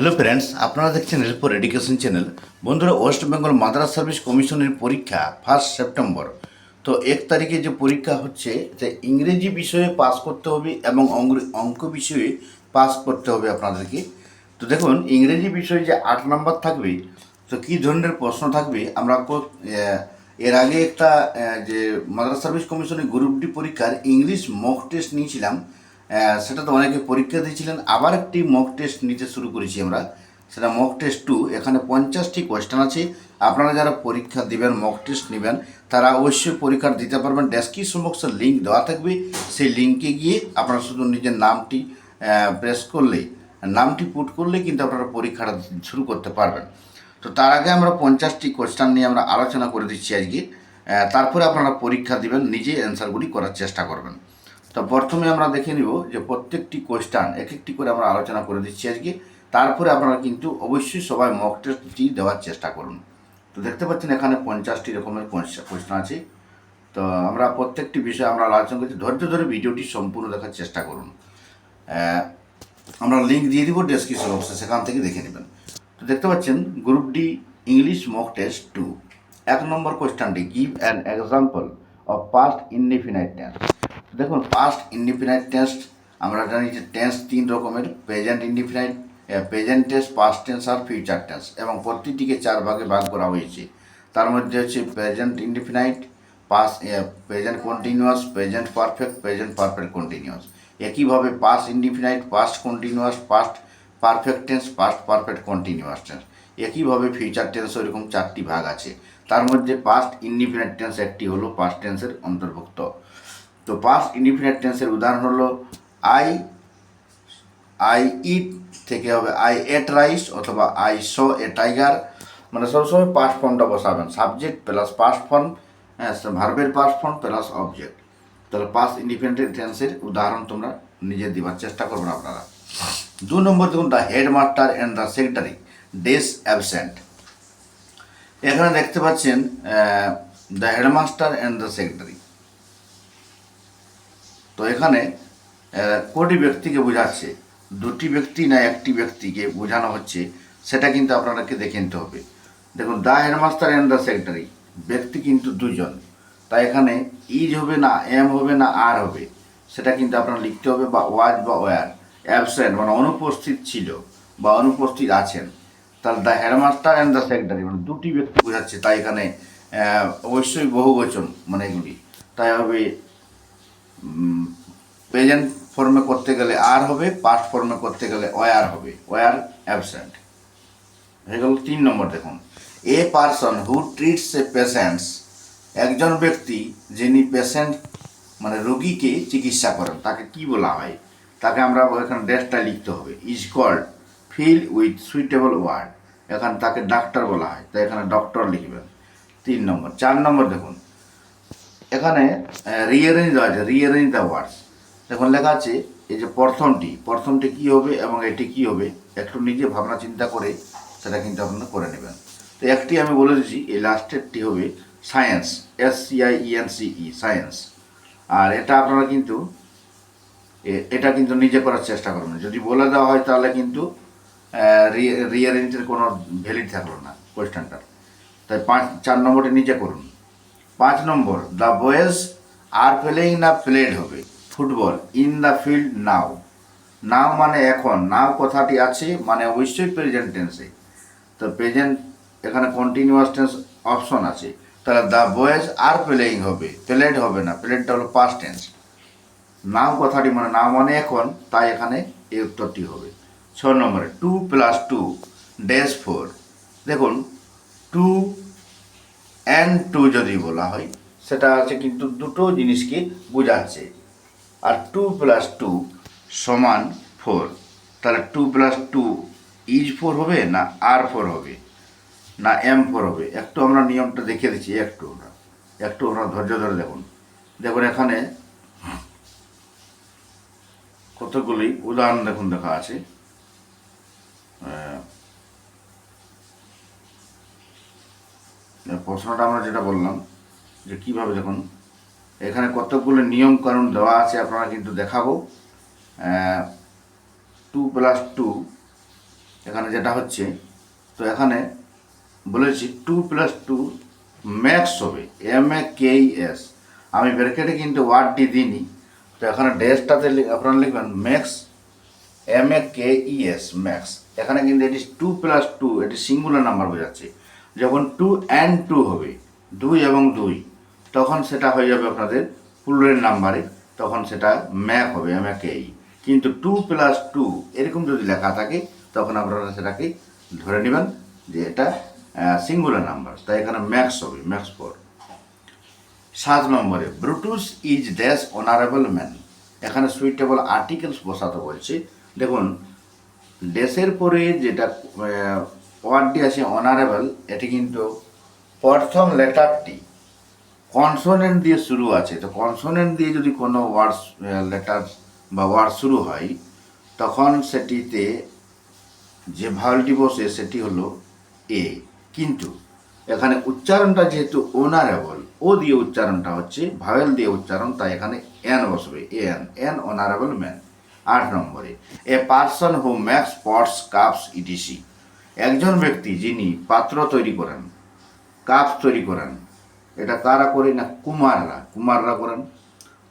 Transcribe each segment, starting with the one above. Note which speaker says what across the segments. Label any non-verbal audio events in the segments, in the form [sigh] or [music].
Speaker 1: Hello friends আপনারা দেখছেন এরপর এডুকেশন চ্যানেল বন্ধুরা ওয়েস্ট বেঙ্গল মাদ্রাস সার্ভিস কমিশনের পরীক্ষা ফার্স্ট সেপ্টেম্বর তো এক তারিখে যে পরীক্ষা হচ্ছে যে ইংরেজি বিষয়ে পাস করতে হবে এবং অঙ্ক বিষয়ে পাস করতে হবে আপনাদেরকে। তো দেখুন, ইংরেজি বিষয়ে যে আট নাম্বার থাকবে, তো কী ধরনের প্রশ্ন থাকবে, আমরা এর আগে একটা যে মাদ্রাস সার্ভিস কমিশনের গ্রুপ ডি পরীক্ষার ইংলিশ মক টেস্ট নিয়েছিলাম। সেটা তো অনেকে পরীক্ষা দিয়েছিলেন। আবার একটি মক টেস্ট নিতে শুরু করেছি আমরা। সেটা মক টেস্ট টু এখানে পঞ্চাশটি কোয়েশ্চেন আছে। আপনারা যারা পরীক্ষা দিবেন মক টেস্ট নেবেন, তারা অবশ্যই পরীক্ষা দিতে পারবেন। ডেসক্রিপশন বক্সের লিঙ্ক দেওয়া থাকবে। সেই লিঙ্কে গিয়ে আপনারা শুধু নিজের নামটি প্রেস করলেই, নামটি পুট করলেই কিন্তু আপনারা পরীক্ষাটা শুরু করতে পারবেন। তো তার আগে আমরা পঞ্চাশটি কোয়েশ্চেন নিয়ে আমরা আলোচনা করে দিচ্ছি আজকে। তারপরে আপনারা পরীক্ষা দিবেন, নিজে অ্যান্সারগুলি করার চেষ্টা করবেন। তো প্রথমে আমরা দেখে নিব যে প্রত্যেকটি কোয়েশ্চান এক একটি করে আমরা আলোচনা করে দিচ্ছি আজকে। তারপরে আপনারা কিন্তু অবশ্যই সবাই মক টেস্টটি দেওয়ার চেষ্টা করুন। তো দেখতে পাচ্ছেন এখানে পঞ্চাশটি রকমের কোয়েশ্চেন আছে। তো আমরা প্রত্যেকটি বিষয়ে আমরা আলোচনা করছি। ধৈর্য ধরে ভিডিওটি সম্পূর্ণ দেখার চেষ্টা করুন। আমরা লিঙ্ক দিয়ে দিব ডেসক্রিপশন বক্সে সেখান থেকে দেখে নেবেন। তো দেখতে পাচ্ছেন group D English mock test two এক নম্বর কোয়েশ্চানটি give an example of past indefinite tense দেখুন পাস্ট ইনডিফিনাইট টেন্স আমরা জানি যে টেন্স তিন রকমের present indefinite present tense past tense আর ফিউচার টেন্স এবং প্রতিটিকে চার ভাগে ভাগ করা হয়েছে। তার মধ্যে হচ্ছে present indefinite past present continuous present perfect present perfect continuous একইভাবে past indefinite past continuous past perfect tense past perfect continuous tense একইভাবে ফিউচার টেন্স এরকম চারটি ভাগ আছে। তার মধ্যে পাস্ট ইনডিফিনাইট টেন্স একটি হলো পাস্ট টেন্সের অন্তর্ভুক্ত। তো পাস্ট ইনডিফিনাইট টেন্সের উদাহরণ হলো আই আই ইট থেকে হবে আই এট রাইস অথবা আই শো এ টাইগার মানে সবসময় পাস্ট ফর্মটা বসাবেন। সাবজেক্ট প্লাস পাস্ট ফর্ম হ্যাঁ ভার্বের পাস্ট ফর্ম প্লাস অবজেক্ট তাহলে পাস্ট ইন্ডিপেন্ডেন্ট টেন্সের উদাহরণ তোমরা নিজে দেওয়ার চেষ্টা করবেন আপনারা। দু নম্বর দেখুন the headmaster and the secretary does absent এখানে দেখতে পাচ্ছেন the headmaster and the secretary তো এখানে কোটি ব্যক্তিকে বোঝাচ্ছে? দুটি ব্যক্তি না একটি ব্যক্তিকে বোঝানো হচ্ছে? সেটা কিন্তু আপনাদেরকে দেখে নিতে হবে। দেখুন the headmaster and the secretary, ব্যক্তি কিন্তু দুজন তাই এখানে ইজ হবে না, এম হবে না, আর হবে। সেটা কিন্তু আপনার লিখতে হবে বা ওয়াজ বা ওয়ার। অ্যাবসেন্ট মানে অনুপস্থিত ছিল বা অনুপস্থিত আছেন। তাহলে the headmaster and the secretary মানে দুটি ব্যক্তি বোঝাচ্ছে। তাই এখানে অবশ্যই বহুবচন মানে এগুলি। তাই হবে প্রেজেন্ট ফর্মে করতে গেলে আর হবে পাস্ট ফর্মে করতে গেলে ওয়ার হবে ওয়ার অ্যাবসেন্ট হয়ে তিন নম্বর দেখুন। A person who treats a patients একজন ব্যক্তি যিনি পেশেন্ট মানে রোগীকে চিকিৎসা করেন, তাকে কি বলা হয়? তাকে আমরা এখানে ড্রেসটা লিখতে হবে। Is called fill with suitable word এখানে তাকে ডাক্তার বলা হয়, তাই এখানে ডক্টর লিখবেন। তিন নম্বর, চার নম্বর দেখুন। এখানে রিয়ারেঞ্জ দেওয়া আছে রিয়ারেঞ্জ দ্য ওয়ার্ডস দেখুন লেখা আছে, এই যে প্রথমটি প্রথমটি কি হবে এবং এটি কি হবে, একটু নিজে ভাবনা চিন্তা করে সেটা কিন্তু আপনারা করে নেবেন। তো একটি আমি বলে দিচ্ছি এই লাস্টেরটি হবে science S C I E N C E science আর এটা আপনারা কিন্তু এটা কিন্তু নিজে করার চেষ্টা করবেন। যদি বলে দেওয়া হয় তাহলে কিন্তু রিয়ারেঞ্জের কোনো ভ্যালিড থাকল না কোয়েশ্চেনটার তাই পাঁচ, চার নম্বরটি নিজে করুন। পাঁচ নম্বর দ্য বয়েজ আর প্লেইং না প্লেড হবে। Football in the field now now মানে এখন। নাও কথাটি আছে মানে অবশ্যই প্রেজেন্ট টেন্সে তো প্রেজেন্ট এখানে কন্টিনিউয়াস টেন্স অপশন আছে। তাহলে দ্য বয়েজ আর প্লেইং হবে। প্লেড হবে না। প্লেডটা হলো পাস্ট টেন্স নাও কথাটি মানে নাও মানে এখন। তাই এখানে এই উত্তরটি হবে। ছ নম্বরে two plus two dash four দেখুন টু অ্যান্ড টু যদি বলা হয়, সেটা আছে কিন্তু দুটো জিনিসকে বোঝাচ্ছে। আর টু প্লাস টু সমান ফোর তাহলে two plus two is four হবে না আর ফোর হবে? না এম ফোর হবে? একটু আমরা নিয়মটা দেখিয়ে দিচ্ছি, একটু আমরা। একটু আমরা ধৈর্য ধরে দেখুন। দেখুন এখানে কতগুলি উদাহরণ দেখুন, দেখা আছে। প্রশ্নটা আমরা যেটা বললাম, যে কীভাবে দেখুন এখানে কতগুলো নিয়ম কানুন দেওয়া আছে আপনারা কিন্তু দেখাবো। টু প্লাস টু এখানে যেটা হচ্ছে, তো এখানে বলেছি টু প্লাস টু ম্যাক্স হবে এম এ কে এস আমি ব্র্যাকেটে কিন্তু ওয়ার্ডটি দিইনি, তো এখানে ড্যাশটাতে আপনারা লিখবেন makes M A K E S makes এখানে কিন্তু এটি টু প্লাস টু এটি সিঙ্গুলার নাম্বার বোঝাচ্ছে। যখন টু অ্যান্ড টু হবে, দুই এবং দুই, তখন সেটা হয়ে যাবে আপনাদের পুলের নাম্বারে তখন সেটা ম্যাক হবে কে কিন্তু টু প্লাস টু এরকম যদি লেখা থাকে, তখন আপনারা সেটাকে ধরে নেবেন যে এটা সিঙ্গুলার নাম্বার তাই এখানে ম্যাক্স হবে ম্যাক্স ফোর সাত নম্বরে Brutus is dash honourable man এখানে সুইটেবল আর্টিকেলস বসাতে বলছে। দেখুন ড্যাশের পরে যেটা ওয়ার্ডটি আছে অনারেবল এটি কিন্তু প্রথম লেটারটি কনসোনেন্ট দিয়ে শুরু আছে। তো কনসোনেন্ট দিয়ে যদি কোনো ওয়ার্ডস লেটার বা ওয়ার্ড শুরু হয়, তখন সেটিতে যে ভাওয়ালটি বসে সেটি হলো এ কিন্তু এখানে উচ্চারণটা যেহেতু অনারেবল ও দিয়ে উচ্চারণটা হচ্ছে ভাওয়েল দিয়ে উচ্চারণ, তাই এখানে এন বসবে। এন এন অনারেবল ম্যান আট নম্বরে a person who makes pots cups etc একজন ব্যক্তি যিনি পাত্র তৈরি করেন, কাপ তৈরি করেন, এটা কারা করে না কুমাররা? কুমাররা করেন?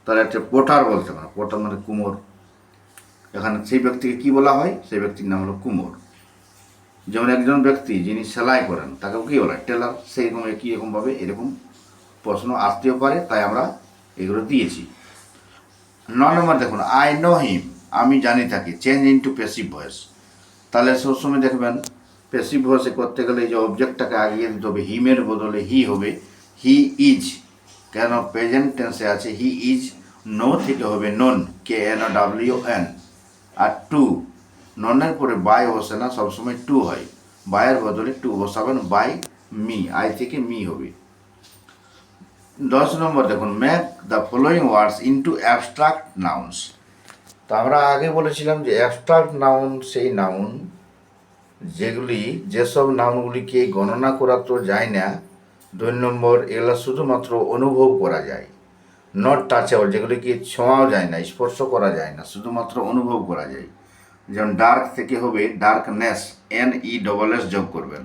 Speaker 1: তাহলে একটা পোটার বলতে পারে। পোটার মানে কুমোর। এখানে সেই ব্যক্তিকে কি বলা হয়? সেই ব্যক্তির নাম হলো কুমোর। যেমন একজন ব্যক্তি যিনি সেলাই করেন তাকে কী বলা টেলার। সেই রকম একই রকমভাবে এরকম প্রশ্ন আসতেও পারে, তাই আমরা এগুলো দিয়েছি। ন নম্বর দেখুন, আই নো হিম, আমি জানি থাকি, চেঞ্জ ইন্টু পেসিভ ভয়েস। তাহলে সবসময় দেখবেন পেসিভ ভয়েসে করতে গেলে যে অবজেক্টটাকে আগিয়ে দিতে হবে হিমের বদলে হি হবে হি ইজ কেন প্রেজেন্ট টেন্সে আছে হি ইজ নো থেকে হবে known K N O W N R to ননের পরে বাই বসে না সবসময় টু হয় বাইয়ের বদলে টু বসাবেন বাই মি আই থেকে মি হবে দশ নম্বর দেখুন make the following words into abstract nouns তো আমরা আগে বলেছিলাম যে অ্যাবস্ট্রাক্ট নাউন সেই নাউন যেগুলি যেসব নামগুলিকে গণনা করা তো যায় না, দুই নম্বর, এগুলো শুধুমাত্র অনুভব করা যায়। নট টাচেবল যেগুলিকে ছোঁয়াও যায় না, স্পর্শ করা যায় না, শুধুমাত্র অনুভব করা যায়। যেমন ডার্ক থেকে হবে darkness N E double S যোগ করবেন।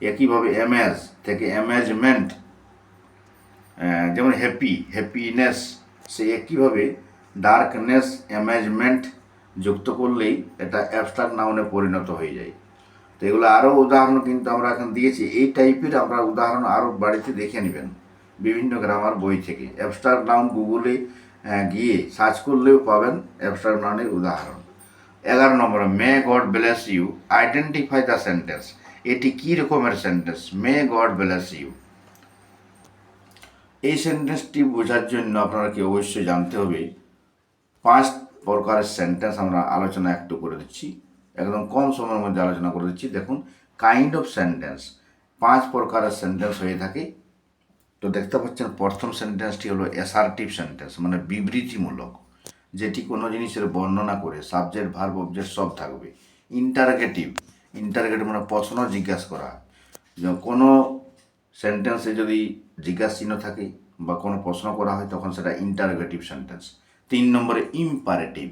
Speaker 1: একইভাবে এমএজ থেকে অ্যামেজমেন্ট যেমন হ্যাপি হ্যাপিনেস সে একইভাবে ডার্কনেস অ্যামেজমেন্ট যুক্ত করলেই এটা অ্যাবস্ট্রাক্ট নাউনে পরিণত হয়ে যায়। তো এগুলো আরও উদাহরণ কিন্তু আমরা এখন দিয়েছি। এই টাইপের আমরা উদাহরণ আরও বাড়িতে দেখে নেবেন বিভিন্ন গ্রামার বই থেকে। অ্যাবস্ট্রাক্ট নাউন গুগলে গিয়ে সার্চ করলেও পাবেন অ্যাবস্ট্রাক্ট নাউনের উদাহরণ। এগারো নম্বর may God bless you identify the sentence এটি কী রকমের sentence may God bless you এই সেন্টেন্সটি বোঝার জন্য আপনাকে অবশ্যই জানতে হবে। পাঁচ প্রকারের সেন্টেন্স আমরা আলোচনা একটু করে দিচ্ছি। একদম কম সময়ের মধ্যে আলোচনা করে দিচ্ছি। দেখুন কাইন্ড অফ সেন্টেন্স পাঁচ প্রকারের সেন্টেন্স হয়ে থাকে। তো দেখতে পাচ্ছেন, প্রথম সেন্টেন্সটি হলো অ্যাসার্টিভ সেন্টেন্স মানে বিবৃতিমূলক, যেটি কোনো জিনিসের বর্ণনা করে সাবজেক্ট ভার্ব অবজেক্ট সব থাকবে। ইন্টারগেটিভ ইন্টারগেটিভ মানে প্রশ্ন জিজ্ঞাসা করা। কোনো সেন্টেন্সে যদি জিজ্ঞাসা চিহ্ন থাকে বা কোনো প্রশ্ন করা হয়, তখন সেটা ইন্টারগেটিভ সেন্টেন্স তিন নম্বরে ইম্পারেটিভ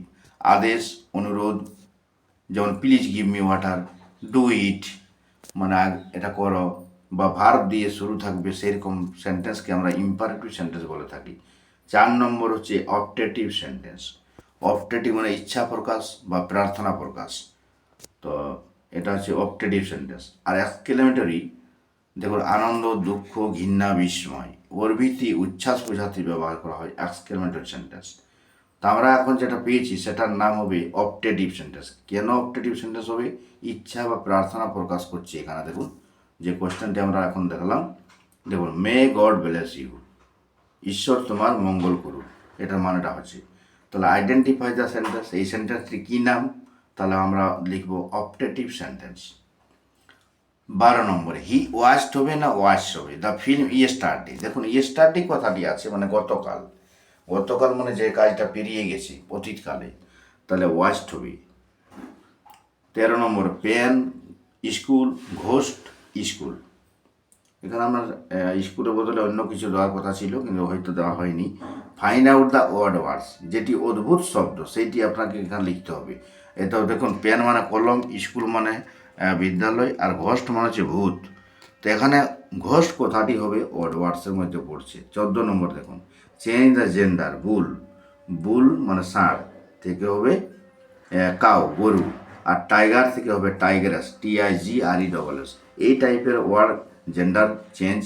Speaker 1: আদেশ, অনুরোধ যেমন please give me water do it মানে এটা করো বা ভার্ব দিয়ে শুরু থাকবে সেরকম সেন্টেন্সকে আমরা ইম্পারেটিভ সেন্টেন্স বলে থাকি। চার নম্বর হচ্ছে অপটেটিভ সেন্টেন্স অপটেটিভ মানে ইচ্ছা প্রকাশ বা প্রার্থনা প্রকাশ। তো এটা হচ্ছে অপটেটিভ সেন্টেন্স আর এক্সক্লেমেটরি দেখুন, আনন্দ, দুঃখ, ঘৃণা, বিস্ময় প্রভৃতি উচ্ছ্বাস বোঝাতে ব্যবহার করা হয় এক্সক্লেমেটরি সেন্টেন্স তা আমরা এখন যেটা পেয়েছি, সেটার নাম হবে অপটেটিভ সেন্টেন্স কেন অপটেটিভ সেন্টেন্স হবে? ইচ্ছা বা প্রার্থনা প্রকাশ করছি এখানে, দেখুন। যে কোশ্চেনটি আমরা এখন দেখলাম, দেখুন মে গড ব্লেস ইউ ঈশ্বর তোমার মঙ্গল করুক। এটার মানেটা হচ্ছে। তাহলে আইডেন্টিফাই দ্য সেন্টেন্স এই সেন্টেন্সটি কী নাম? তাহলে আমরা লিখব অপটেটিভ সেন্টেন্স বারো নম্বরে হি ওয়াস্ট হবে না ওয়াশ হবে দ্য ফিল্ম ইয়ে ইয়েস্টারডে দেখুন ইয়ে ইয়েস্টারডে কথাটি আছে মানে গতকাল। গতকাল মানে যে কাজটা পেরিয়ে গেছে, অতীতকালে, তাহলে ওয়াস্ট হবে তেরো নম্বর, পেন, স্কুল, ঘোস্ট, স্কুল। এখানে আমার স্কুলের বদলে অন্য কিছু দেওয়ার কথা ছিল, কিন্তু হয়তো দেওয়া হয়নি। Find out the word words যেটি অদ্ভুত শব্দ, সেইটি আপনাকে এখানে লিখতে হবে। এটাও দেখুন, পেন মানে কলম, স্কুল মানে বিদ্যালয়, আর ঘোষ্ট মানে হচ্ছে ভূত। তো এখানে ঘোষ্ট কথাটি হবে ওয়ার্ড ওয়ার্ডসের মধ্যে পড়ছে। চোদ্দ নম্বর দেখুন change the gender bull bull মানে ষাঁড়, থেকে হবে কাউ গরু। আর টাইগার থেকে হবে tigress T I G R E double S এই টাইপের ওয়ার্ড জেন্ডার চেঞ্জ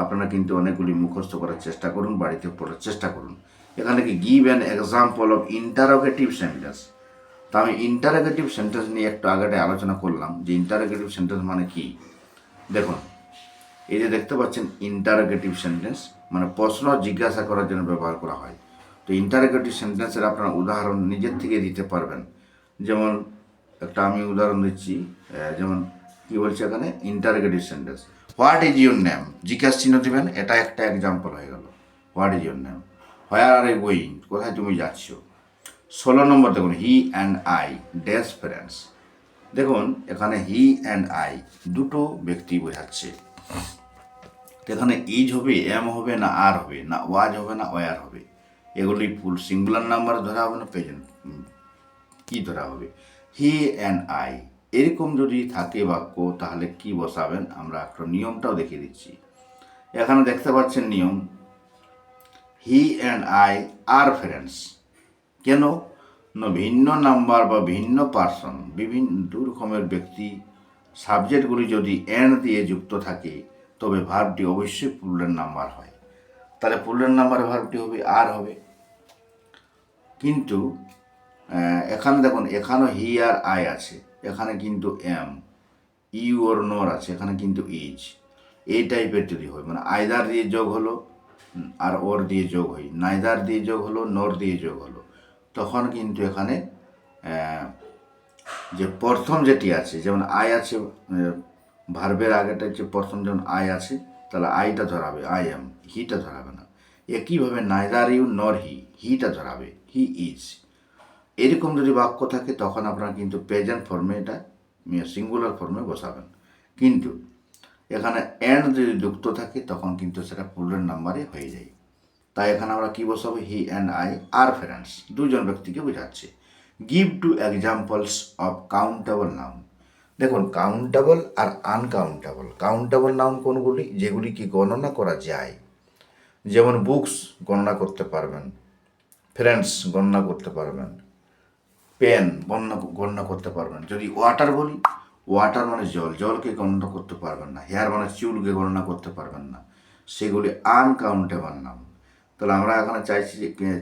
Speaker 1: আপনারা কিন্তু অনেকগুলি মুখস্থ করার চেষ্টা করুন, বাড়িতে পড়ার চেষ্টা করুন। এখানে কি give an example of interrogative sentence তো আমি ইন্টারোগেটিভ সেন্টেন্স নিয়ে একটু আগে আলোচনা করলাম। যে ইন্টারোগেটিভ সেন্টেন্স মানে কি? দেখুন এই যে দেখতে পাচ্ছেন ইন্টারোগেটিভ সেন্টেন্স মানে প্রশ্ন জিজ্ঞাসা করার জন্য ব্যবহার করা হয়। তো ইন্টারোগেটিভ সেন্টেন্সের আপনারা উদাহরণ নিজের থেকে দিতে পারবেন। যেমন একটা আমি উদাহরণ দিচ্ছি যেমন কি বলছে এখানে? Interrogative sentence what is your name জিজ্ঞাসা চিহ্ন দেবেন, এটা একটা এক্সাম্পল হয়ে গেল। What is your name where are a going কোথায় তুমি যাচ্ছ? ষোলো নম্বর দেখুন he and I dash friends দেখুন, এখানে হি অ্যান্ড আই দুটো ব্যক্তি বোঝাচ্ছে। এখানে ইজ হবে, এম হবে না আর হবে, না ওয়াজ হবে, না ওয়ার হবে। এগুলি ফুল সিঙ্গুলার নাম্বার ধরা হবে না, প্রেজেন্ট কি ধরা হবে? হি অ্যান্ড আই, এরকম যদি থাকে বাক্য, তাহলে কি বসাবেন? আমরা একটা নিয়মটাও দেখিয়ে দিচ্ছি। এখানে দেখতে পাচ্ছেন নিয়ম। He and I are friends. কেন? ভিন্ন নাম্বার বা ভিন্ন পার্সন, বিভিন্ন দু রকমের ব্যক্তি, সাবজেক্টগুলি যদি এন দিয়ে যুক্ত থাকে তবে ভার্বটি অবশ্যই পুলের নাম্বার হয়। তাহলে পুলের নাম্বার ভার্বটি হবে আর হবে। কিন্তু এখানে দেখুন, এখানেও হি আর আই আছে। এখানে কিন্তু এম ইউ ওর নোর আছে। এখানে কিন্তু ইজ এই টাইপের যদি হয় মানে আইদার দিয়ে যোগ হলো আর ওর দিয়ে যোগ হয়। নাইদার দিয়ে যোগ হলো নর দিয়ে যোগ হলো। তখন কিন্তু এখানে যে প্রথম যেটি আছে, যেমন আই আছে ভার্বের আগেটা হচ্ছে প্রথম যেমন আই আছে, তাহলে আইটা ধরাবে, আই এম, হিটা ধরাবে না। একইভাবে নাইদার ইউ নর হি হিটা ধরাবে হি ইজ এরকম যদি বাক্য থাকে, তখন আপনারা কিন্তু প্রেজেন্ট ফর্মে এটা সিঙ্গুলার ফর্মে বসাবেন। কিন্তু এখানে অ্যান্ড যদি যুক্ত থাকে, তখন কিন্তু সেটা পুলের নাম্বারে হয়ে যায়। তাই এখানে আমরা কী বসাবো? He and I are friends দুজন ব্যক্তিকে বোঝাচ্ছে। Give two examples of countable noun দেখুন কাউন্টেবল আর আনকাউন্টেবল কাউন্টেবল নাউন কোনগুলি? যেগুলি কি গণনা করা যায়? যেমন বুকস গণনা করতে পারবেন ফ্রেন্ডস গণনা করতে পারবেন পেন গণনা গণনা করতে পারবেন। যদি ওয়াটার বলি ওয়াটার মানে জল। জলকে গণনা করতে পারবেন না। হেয়ার মানে চুলকে গণনা করতে পারবেন না। সেগুলি আনকাউন্টেবল নাউন তাহলে আমরা এখানে চাইছি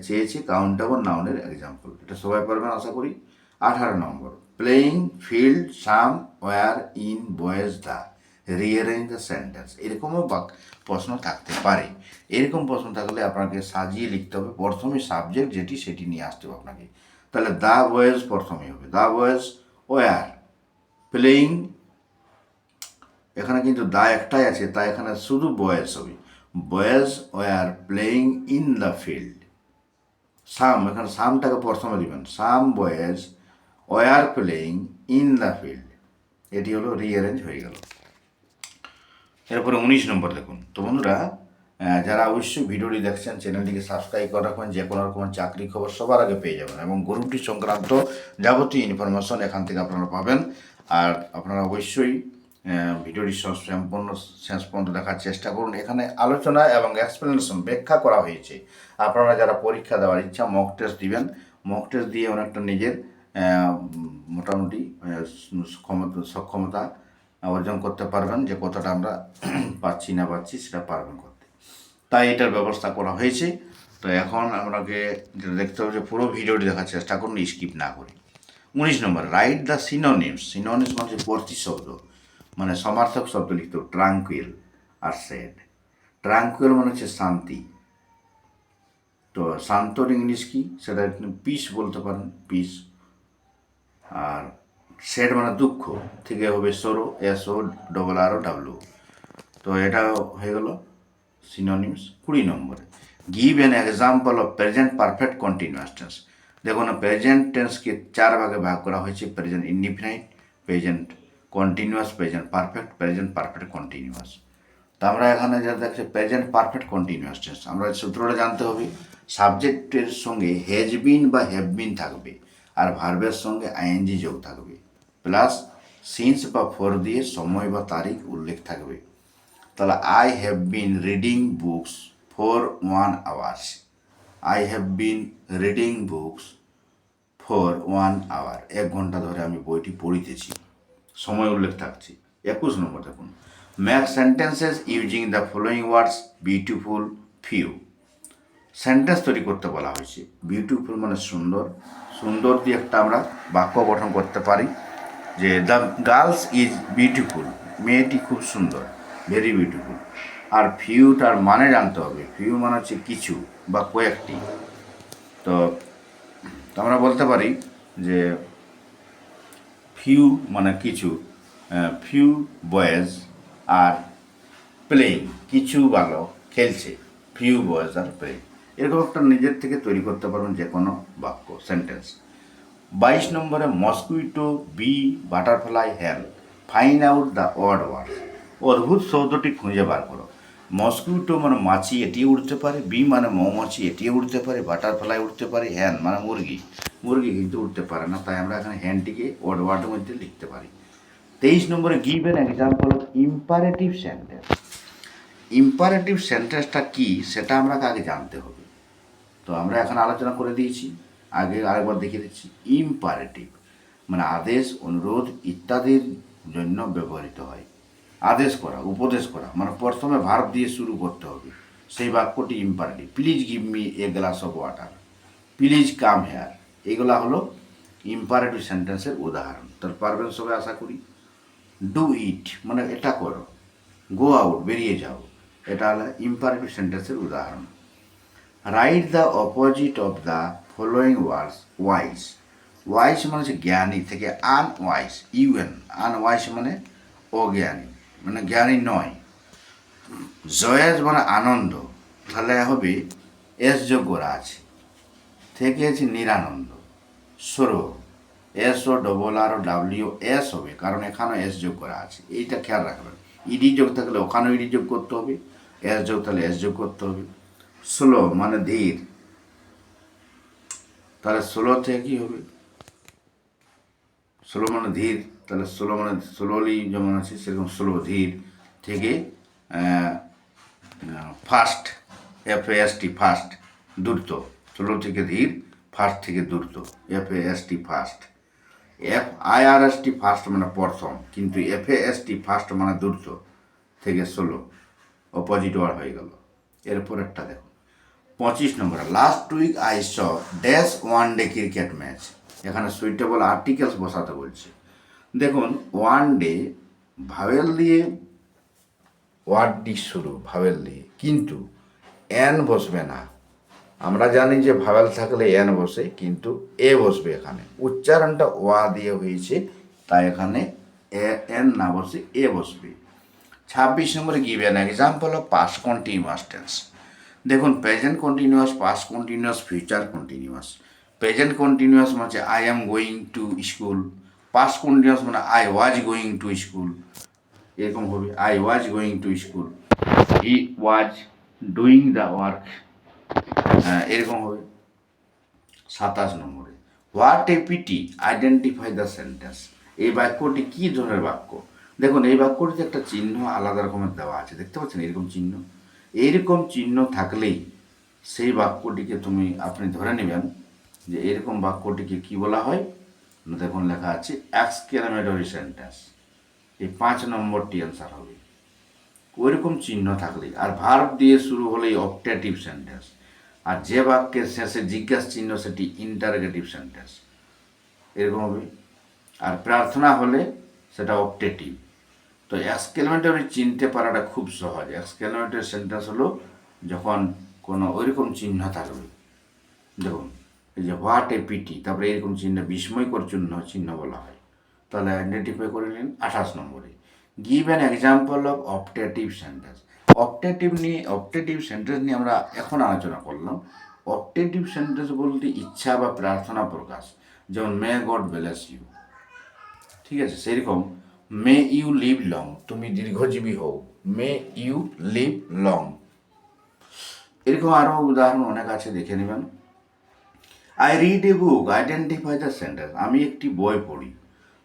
Speaker 1: চেয়েছি কাউন্টেবল নাউনের এক্সাম্পল এটা সবাই পারবেন আশা করি। আঠারো নম্বর। Playing field some were in boys the rearrange the sentence এরকমও প্রশ্ন থাকতে পারে। এরকম প্রশ্ন থাকলে আপনাকে সাজিয়ে লিখতে হবে। প্রথমে সাবজেক্ট যেটি, সেটি নিয়ে আসতে হবে আপনাকে। তাহলে দ্য বয়েজ প্রথমে হবে। The boys were playing. এখানে কিন্তু দা একটাই আছে তাই এখানে শুধু বয়েজ হবে। Boys were playing in the field. Some, এখানে সামটাকে প্রথমে দিবেন। Some boys were playing in the field এটি হলো রিঅ্যারেঞ্জ হয়ে গেল। এরপরে উনিশ নম্বর দেখুন। তো বন্ধুরা যারা অবশ্যই ভিডিওটি দেখছেন, চ্যানেলটিকে সাবস্ক্রাইব করে রাখবেন যে কোনো রকম চাকরি খবর সবার আগে পেয়ে যাবেন এবং গরুটি সংক্রান্ত যাবতীয় ইনফরমেশন এখান থেকে আপনারা পাবেন। আর আপনারা অবশ্যই ভিডিওটি সম্পূর্ণ, শেষ পর্যন্ত দেখার চেষ্টা করুন। এখানে আলোচনা এবং এক্সপ্লেনেশন ব্যাখ্যা করা হয়েছে। আপনারা যারা পরীক্ষা দেওয়ার ইচ্ছা মক টেস্ট দিবেন। মক টেস্ট দিয়ে অনেকটা নিজের মোটামুটি ক্ষমতা সক্ষমতা অর্জন করতে পারবেন, যে কতটা আমরা [clears throat] পাচ্ছি না পাচ্ছি সেটা পারবেন করতে। তাই এটার ব্যবস্থা করা হয়েছে। তো এখন আপনাকে যেটা দেখতে হবে যে পুরো ভিডিওটি দেখার চেষ্টা করুন স্কিপ না করে। উনিশ নম্বর রাইট দ্য সিনোনিমস সিনোনিমস মানে হচ্ছে প্রতিশব্দ মানে সমার্থক শব্দ লিখতে ট্রাঙ্কুইল আর সেড ট্রাঙ্কুইল মানে হচ্ছে শান্তি। তো শান্তর ইংলিশ কি? সেটা পিস বলতে পারেন পিস আর সেড মানে দুঃখ থেকে হবে sorrow S O double R O W তো এটা হয়ে গেল সিনোনিমস কুড়ি নম্বরে। Give an example of present perfect continuous tense দেখুন প্রেজেন্ট টেন্সকে চার ভাগে ভাগ করা হয়েছে present indefinite present continuous present perfect present perfect continuous তো আমরা এখানে যেটা দেখছি প্রেজেন্ট পারফেক্ট কন্টিনিউয়াস টেন্স আমরা সূত্রটা জানতে হবে সাবজেক্টের সঙ্গে হ্যাজ বিন বা হ্যাভ বিন থাকবে। আর ভার্বের সঙ্গে আইএনজি যোগ থাকবে। প্লাস সিন্স বা ফর দিয়ে সময় বা তারিখ উল্লেখ থাকবে। তাহলে I have been reading books for one hours. I have been reading books for one hour. এক ঘণ্টা ধরে আমি বইটি পড়িতেছি, সময় উল্লেখ থাকছে। একুশ নম্বর দেখুন। Make sentences using the following words beautiful few sentence তৈরি করতে বলা হয়েছে। বিউটিফুল মানে সুন্দর সুন্দর দিয়ে একটা আমরা বাক্য গঠন করতে পারি যে দ্য গার্লস ইজ বিউটিফুল মেয়েটি খুব সুন্দর ভেরি বিউটিফুল আর ফিউটার মানে জানতে হবে। ফিউ মানে হচ্ছে কিছু বা কয়েকটি। তো আমরা বলতে পারি যে ফিউ মানে কিছু ফিউ বয়েজ আর প্লেইং কিছু বালক খেলছে ফিউ বয়েজ আর প্লেইং এরকম একটা নিজের থেকে তৈরি করতে পারবেন যে কোনো বাক্য সেন্টেন্স বাইশ নম্বরে mosquito bee butterfly hell find out the word word অদ্ভুত শব্দটি খুঁজে বার করো। মস্কুইটো মানে মাছি এটি উড়তে পারে। বি মানে মৌমাছি এটি উড়তে পারে। বাটারফ্লাই উড়তে পারে। হ্যান মানে মুরগি। মুরগি কিন্তু উঠতে পারে না, তাই আমরা এখানে হ্যান্ডটিকে ওয়ার্ড ওয়ার্ডের মধ্যে লিখতে পারি। তেইশ নম্বরে give an example of imperative sentence imperative সেন্টেন্সটা কী, সেটা আমরা আগে জানতে হবে। তো আমরা এখন আলোচনা করে দিয়েছি, আগে আরেকবার দেখিয়ে দিচ্ছি। ইম্পারেটিভ মানে আদেশ, অনুরোধ ইত্যাদির জন্য ব্যবহৃত হয়। আদেশ করা, উপদেশ করা মানে প্রথমে ভার্ব দিয়ে শুরু করতে হবে। সেই বাক্যটি imperative please give me a glass of water please come here এগুলা হলো ইম্পারেটিভ সেন্টেন্সের উদাহরণ। তার পারবেন সবাই আশা করি। ডু ইট মানে এটা করো। গো আউট বেরিয়ে যাও। এটা হলো ইম্পারেটিভ সেন্টেন্সের উদাহরণ। Write the opposite of the following words wise wise মানে হচ্ছে জ্ঞানী, থেকে un wise UN un wise মানে অজ্ঞানী মানে জ্ঞানী নয়। জয়েজ মানে আনন্দ। তাহলে হবে এস যোগ্যরা আছে। থেকে আছে নিরানন্দ। Sorrow. S O double R W S হবে, কারণ এখানেও এস যোগ করা আছে। এইটা খেয়াল রাখবেন। ইডি যোগ থাকলে ওখানেও ইডি যোগ করতে হবে। এস যোগ তাহলে এস যোগ করতে হবে। স্লো মানে ধীর। তাহলে স্লো থেকে কি হবে? স্লো মানে ধীর, তাহলে স্লো মানে স্লোলি যেমন আছে, সেরকম স্লো ধীর থেকে fast F S T fast দ্রুত। স্লো থেকে ধীর ফাস্ট থেকে দ্রুত। F S T fast F I R S T fast মানে প্রথম, কিন্তু এফ এস টি ফাস্ট মানে দ্রুত থেকে ষোলো। অপোজিট ওয়ার্ড হয়ে গেল। এরপর একটা দেখুন পঁচিশ নম্বর last week I saw dash one day cricket match এখানে সুইটেবল আর্টিকেলস বসাতে বলছে। দেখুন ওয়ান ডে ভাওয়েল দিয়ে ওয়ার্ডটি শুরু ভাওয়েল দিয়ে। কিন্তু এন বসবে না। আমরা জানি যে ভাওয়েল থাকলে এন বসে, কিন্তু এ বসবে এখানে। উচ্চারণটা ওয়া দিয়ে হয়েছে, তাই এখানে এ এন না বসে এ বসবে। ছাব্বিশ নম্বরে give an example of past continuous tense দেখুন present continuous past continuous future continuous present continuous মানে I am going to school past continuous মানে I was going to school এরকম হবে I was going to school he was doing the work এরকম হবে। সাতাশ নম্বরে। What a pity identify the sentence এই বাক্যটি কী ধরনের বাক্য? দেখুন, এই বাক্যটিতে একটা চিহ্ন আলাদা রকমের দেওয়া আছে, দেখতে পাচ্ছেন? এরকম চিহ্ন। এইরকম চিহ্ন থাকলেই সেই বাক্যটিকে তুমি আপনি ধরে নেবেন যে এরকম বাক্যটিকে কি বলা হয়? দেখুন লেখা আছে এক্সক্লামেটরি সেন্টেন্স এই পাঁচ নম্বরটি অ্যান্সার হবে। ওইরকম চিহ্ন থাকলেই, আর ভার্ব দিয়ে শুরু হলেই অপটেটিভ সেন্টেন্স আর যে বাক্যের শেষে জিজ্ঞাসা চিহ্ন, সেটি ইন্টারগেটিভ সেন্টেন্স এরকম হবে। আর প্রার্থনা হলে সেটা অপটেটিভ তো এক্সকেলমেন্টারি চিনতে পারাটা খুব সহজ। এক্সকেলমেন্টারি সেন্টেন্স হলো যখন কোনো ওইরকম চিহ্ন থাকবে। দেখুন, এই যে হোয়াট এ পিটি তারপরে এরকম চিহ্ন বিস্ময়কর চিহ্ন চিহ্ন বলা হয়। তাহলে আইডেন্টিফাই করে নিন আঠাশ নম্বরে। Give an example of optative sentence optative নিয়ে অপটেটিভ সেন্টেন্স নিয়ে আমরা এখন আলোচনা করলাম। অপটেটিভ সেন্টেন্স বলতে ইচ্ছা বা প্রার্থনা প্রকাশ। যেমন মে গড ব্লেস ইউ ঠিক আছে, সেরকম। মে ইউ লিভ লং তুমি দীর্ঘজীবী হও। মে ইউ লিভ লং এরকম আরও উদাহরণ অনেক আছে, দেখে নেবেন। I read a book identify the sentence আমি একটি বই পড়ি।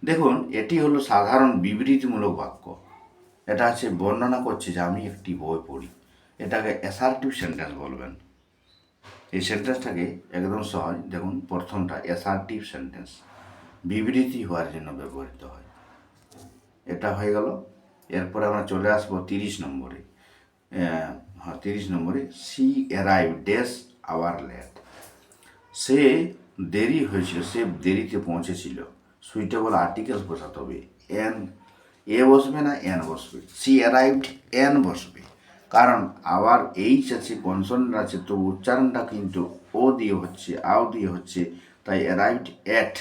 Speaker 1: দেখুন, এটি হলো সাধারণ বিবৃতিমূলক বাক্য। এটা হচ্ছে বর্ণনা করছে যে আমি একটি বই পড়ি। এটাকে অ্যাসার্টিভ সেন্টেন্স বলবেন। এই সেন্টেন্সটাকে একদম সহজ। দেখুন, প্রথমটা অ্যাসার্টিভ সেন্টেন্স বিবৃতি হওয়ার জন্য ব্যবহৃত হয়। এটা হয়ে গেল। এরপরে আমরা চলে আসব তিরিশ নম্বরে। হ্যাঁ তিরিশ নম্বরে। She arrive days hour late সে দেরি হয়েছিল, সে দেরিতে পৌঁছেছিল। সুইটেবল আর্টিকেলস বসাতে হবে। এন, এ বসবে না, এন বসবে। সি অ্যারাইভড, এন বসবে। কারণ আবার এইচ আছে, কনসোনেন্ট আছে তো উচ্চারণটা কিন্তু ও দিয়ে হচ্ছে, আও দিয়ে হচ্ছে, তাই arrived at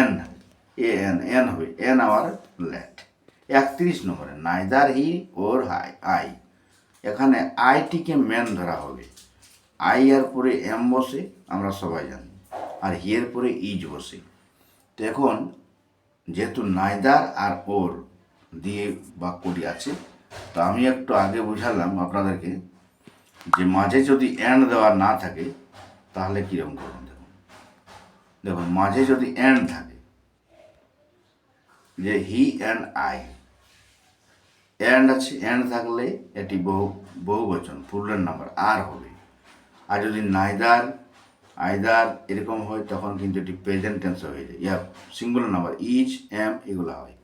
Speaker 1: an. A an an হবে, এন আওয়ার লেট। একত্রিশ নম্বরে neither he or high I এখানে আইটিকে মেন ধরা হবে। আই এর পরে এম বসে, আমরা সবাই জানি। আর হিয়ের পরে ইজ বসে। তো এখন যেহেতু নাইদার আর ওর দিয়ে বাক্যটি আছে, তো আমি একটু আগে বুঝালাম আপনাদেরকে যে মাঝে যদি এন্ড দেওয়া না থাকে, তাহলে কীরকম করুন দেখুন। দেখুন, মাঝে যদি এন্ড থাকে যে হি অ্যান্ড আই অ্যান্ড আছে অ্যান্ড থাকলে এটি বহু বহু বচন ফুলের নাম্বার আর হবে। আর যদি নাইদার আইদার এরকম হয়, তখন কিন্তু এটি প্রেজেন্ট টেন্স হয়ে যায়। ইয়া সিঙ্গুলার নাম্বার ইজ এম এগুলো হয়।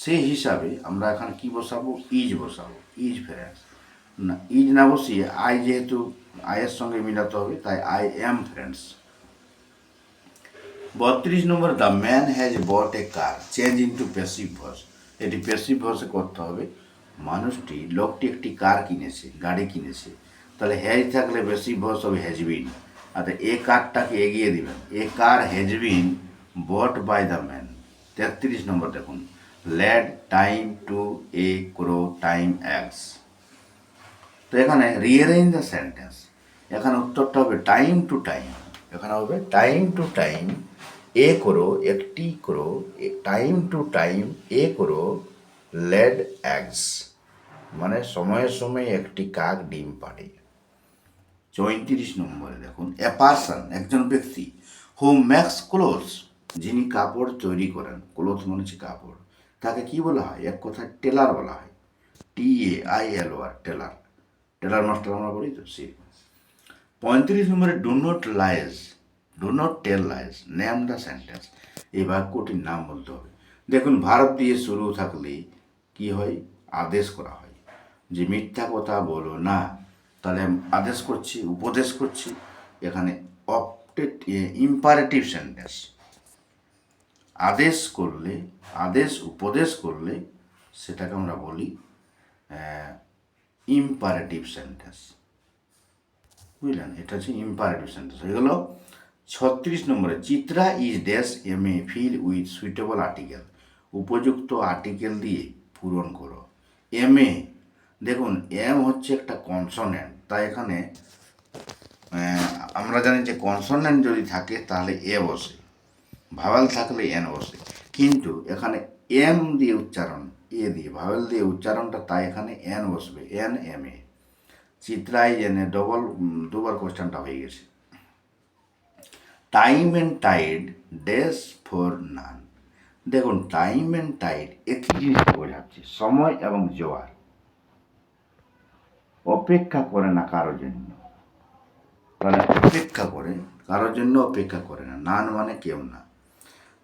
Speaker 1: সেই হিসাবে আমরা এখন কি বসাবো? ইজ বসাবো। ইজ ফ্রেন্ডস না ইজ না বসিয়ে আই যেহেতু আয়ের সঙ্গে মিলাতে হবে, তাই আই এম ফ্রেন্ডস বত্রিশ number the man has bought a car change into passive voice এটি প্যাসিভ ভসে করতে হবে। মানুষটি, লোকটি একটি কার কিনেছে, গাড়ি কিনেছে। তাহলে হ্যাজ থাকলে প্যাসিভ ভস হবে হ্যাজ বিন আর এ কারটাকে এগিয়ে দিবেন। A car has been bought by the man তেত্রিশ নম্বর দেখুন। Lad time to a crow time axe তো এখানে রিয়ারেঞ্জ দ্য সেন্টেন্স এখানে উত্তরটা হবে টাইম টু টাইম এখানে হবে টাইম টু টাইম এ করো একটি করো টাইম টু টাইম এ করো লেড অ্যাগস মানে সময়ে সময়ে একটি কাক ডিম পাড়ে। চৌত্রিশ নম্বরে দেখুন এ পার্সন একজন ব্যক্তি হু ম্যাক্স ক্লোথস যিনি কাপড় তৈরি করেন ক্লোথ মানে হচ্ছে কাপড়, তাকে কি বলা হয়? এক কথায় টেলার বলা হয়। T A I L O R. Tailor master আমরা বলি তো? সে। পঁয়ত্রিশ নম্বরে do not lies do not tell lies name the sentence এই বাক্যটির নাম বলতে হবে। দেখুন, ভারত দিয়ে শুরু থাকলে কি হয়? আদেশ করা হয়। যে মিথ্যা কথা বলো না, তাহলে আদেশ করছি, উপদেশ করছি। এখানে অপটেট ইম্পারেটিভ সেন্টেন্স আদেশ করলে, আদেশ, উপদেশ করলে সেটাকে আমরা বলি ইম্পারেটিভ সেন্টেন্স বুঝলেন? এটা হচ্ছে ইম্পারেটিভ সেন্টেন্স হয়ে গেল। ছত্রিশ নম্বরে, Chitra is dash M A fill with suitable article উপযুক্ত আর্টিকেল দিয়ে পূরণ করো। এম এ দেখুন এম হচ্ছে একটা কনসোনেন্ট তাই এখানে আমরা জানি যে কনসোনেন্ট যদি থাকে, তাহলে এ বসে। ভাওয়াল থাকলে এন বসে। কিন্তু এখানে এম দিয়ে উচ্চারণ এ দিয়ে ভাওয়াল দিয়ে উচ্চারণটা, তাই এখানে এন বসবে এন এম এ চিত্রাই জেনে ডবল দুবার কোশ্চেনটা হয়ে গেছে। Time and tide dash for none দেখুন টাইম অ্যান্ড টাইড একই জিনিস বোঝাচ্ছে সময় এবং জোয়ার। অপেক্ষা করে না কারোর জন্য। তাহলে অপেক্ষা করে কারোর জন্য অপেক্ষা করে না। নান মানে কেউ না।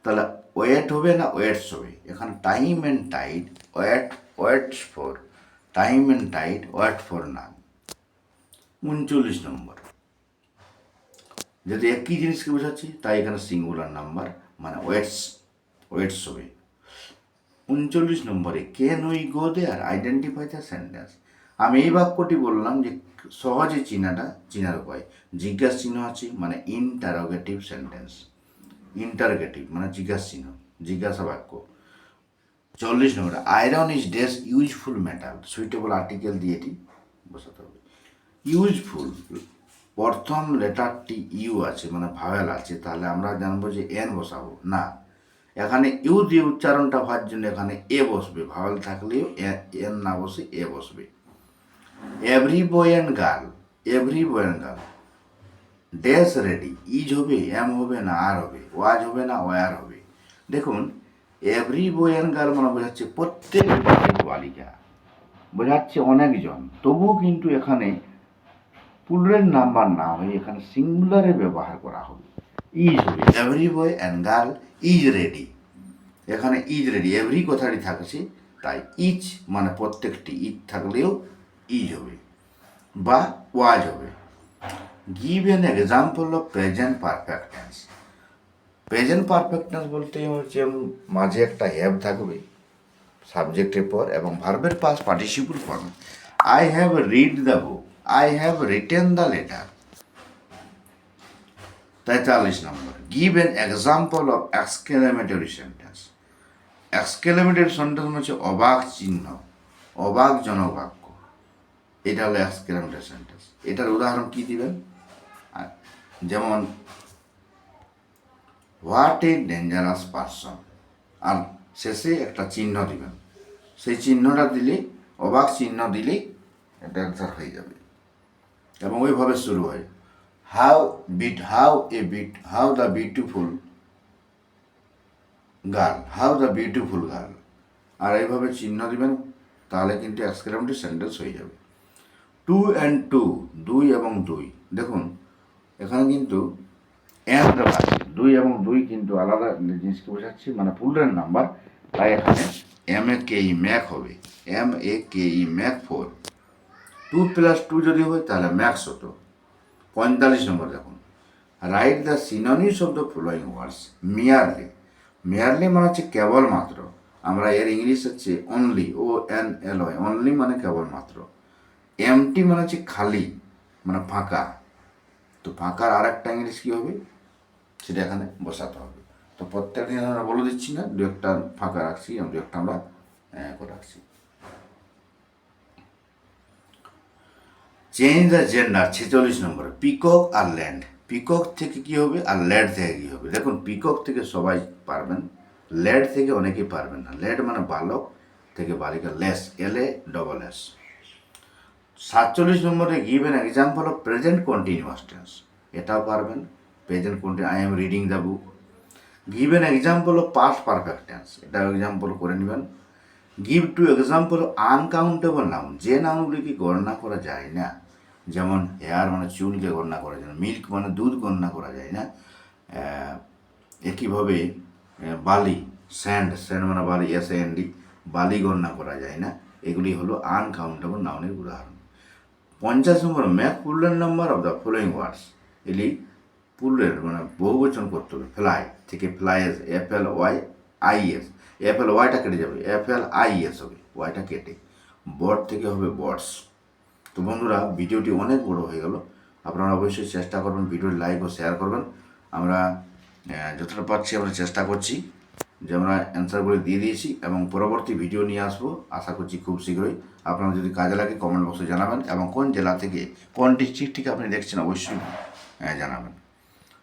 Speaker 1: তাহলে ওয়েট হবে না ওয়েটস হবে? এখানে time and tide wait waits for time and tide wait for none উনচল্লিশ নম্বর। যদি একই জিনিসকে বোঝাচ্ছি, তাই এখানে সিঙ্গুলার নাম্বার মানে ওয়েটস ওয়েটস হবে। উনচল্লিশ নম্বরে can we go there identify the sentence আমি এই বাক্যটি বললাম যে সহজে চিনাটা, চিনার উপায়। জিজ্ঞাসা চিহ্ন আছে মানে ইন্টারোগেটিভ সেন্টেন্স ইন্টারোগেটিভ মানে জিজ্ঞাসা চিহ্ন, জিজ্ঞাসা বাক্য। চল্লিশ number iron is dash useful metal suitable article দিয়ে এটি বসাতে হবে। ইউজফুল প্রথম লেটারটি ইউ আছে মানে ভাওয়েল আছে, তাহলে আমরা জানব যে এন বসাবো। না, এখানে ইউ দিয়ে উচ্চারণটা হওয়ার জন্য এখানে এ বসবে ভাওয়েল থাকলেও এন না বসে এ বসবে। Every boy and girl every boy and girl dash ready is হবে এম হবে না আর হবে ওয়াজ হবে না ওয়ার হবে। দেখুন এভরি বয় অ্যান্ড গার্ল মানে বোঝাচ্ছে প্রত্যেক বালিক, বোঝাচ্ছে অনেকজন, তবুও কিন্তু এখানে পুলের নাম্বার না হয়ে এখানে সিঙ্গুলারে ব্যবহার করা হবে। ইজ হবে every boy and girl is ready এখানে ইজ রেডি এভরি কথাটি থাকছে, তাই ইচ মানে প্রত্যেকটি ইজ থাকলেও ইজ হবে বা ওয়াজ হবে। Give an example of present perfect tense present perfect tense বলতে হচ্ছে মাঝে একটা হ্যাভ থাকবে সাবজেক্টের পর এবং ভার্বের past participle form I have read the book I have written the letter তেতাল্লিশ number give an example of exclamatory sentence exclamatory sentence হচ্ছে অবাক চিহ্ন অবাকজনক বাক্য এটা হলো এক্সকেলেমেটরি সেন্টেন্স এটার উদাহরণ কি দিবেন? যেমন হোয়াট এ ডেঞ্জারাস পারসন আর শেষে একটা চিহ্ন দিবেন। সেই চিহ্নটা দিলে, অবাক চিহ্ন দিলেই এটা অ্যান্সার হয়ে যাবে। এবং ওইভাবে শুরু হয়। How bit how a bit how the beautiful girl how the beautiful girl আর এইভাবে চিহ্ন দিবেন তাহলে কিন্তু এক্সক্লেমেটিভ সেন্টেন্স হয়ে যাবে। টু অ্যান্ড টু দুই এবং দুই। দেখুন, এখানে কিন্তু অ্যান্ড দুই এবং দুই কিন্তু আলাদা জিনিসকে বোঝাচ্ছি মানে ফুলের নাম্বার তাই এখানে M A K E make হবে M A K E make four two plus two যদি হয়, তাহলে ম্যাক্স হতো। পঁয়তাল্লিশ নম্বর দেখুন। Write the synonyms of the following words merely merely মানে হচ্ছে কেবলমাত্র আমরা এর ইংলিশ হচ্ছে only O N L Y only মানে কেবলমাত্র এমটি মানে হচ্ছে খালি মানে ফাঁকা। তো ফাঁকার আর একটা ইংলিশ কী হবে? সেটা এখানে বসাতে হবে। তো প্রত্যেকটা আমরা বলে দিচ্ছি না, দু একটা ফাঁকা রাখছি, দু একটা আমরা করে রাখছি। চেঞ্জ দ্য জেন্ডার ছেচল্লিশ নম্বর পিকক আর ল্যান্ড পিকক থেকে কি হবে আর ল্যাড থেকে কী হবে? দেখুন পিকক থেকে সবাই পারবেন ল্যাড থেকে অনেকেই পারবেন না। ল্যাড মানে বালক থেকে বালিকা lass L A double S সাতচল্লিশ নম্বরে given example of present continuous tense এটাও পারবেন present continue I am reading the book give an example of past perfect tense এটাও এক্সাম্পল করে নেবেন। Give two example uncountable noun যে নাউনগুলিকে গণনা করা যায় না যেমন হেয়ার মানে চুলকে গণনা করা যায় না মিল্ক মানে দুধ গণনা করা যায় না। একইভাবে বালি, স্যান্ড স্যান্ড মানে বালি, এস এন ডি, বালি গণনা করা যায় না। এগুলি হলো আনকাউন্টেবল নাউনের উদাহরণ। পঞ্চাশ নম্বর ম্যাক পুলের number of the following words এলি পুলের মানে বহুবচন করতে হবে ফ্লাই থেকে flies F L Y I S F L ওয়াইটা কেটে যাবে এফ এল আই এস হবে ওয়াইটা কেটে। বট থেকে হবে বটস। তো বন্ধুরা, ভিডিওটি অনেক বড় হয়ে গেল। আপনারা অবশ্যই চেষ্টা করবেন ভিডিওটি লাইক ও শেয়ার করবেন। আমরা যতটা পারছি আমরা চেষ্টা করছি যে আমরা অ্যান্সারগুলি দিয়ে দিয়েছি এবং পরবর্তী ভিডিও নিয়ে আসব। আশা করছি খুব শীঘ্রই। আপনারা যদি কাজে লাগে কমেন্ট বক্সে জানাবেন এবং কোন জেলা থেকে, কোন ডিস্ট্রিক্ট থেকে আপনি দেখছেন অবশ্যই জানাবেন।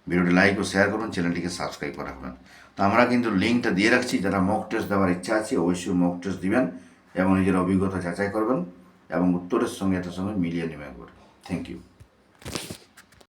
Speaker 1: ভিডিওটি লাইক ও শেয়ার করবেন চ্যানেলটিকে সাবস্ক্রাইব করে রাখবেন। তো আমরা কিন্তু লিঙ্কটা দিয়ে রাখছি। যারা মক টেস্ট দেওয়ার ইচ্ছা আছে, অবশ্যই মক টেস্ট দিবেন এবং নিজের অভিজ্ঞতা যাচাই করবেন। এবং উত্তরের সঙ্গে এটার সঙ্গে মিলিয়ে নেবে একবার। Thank you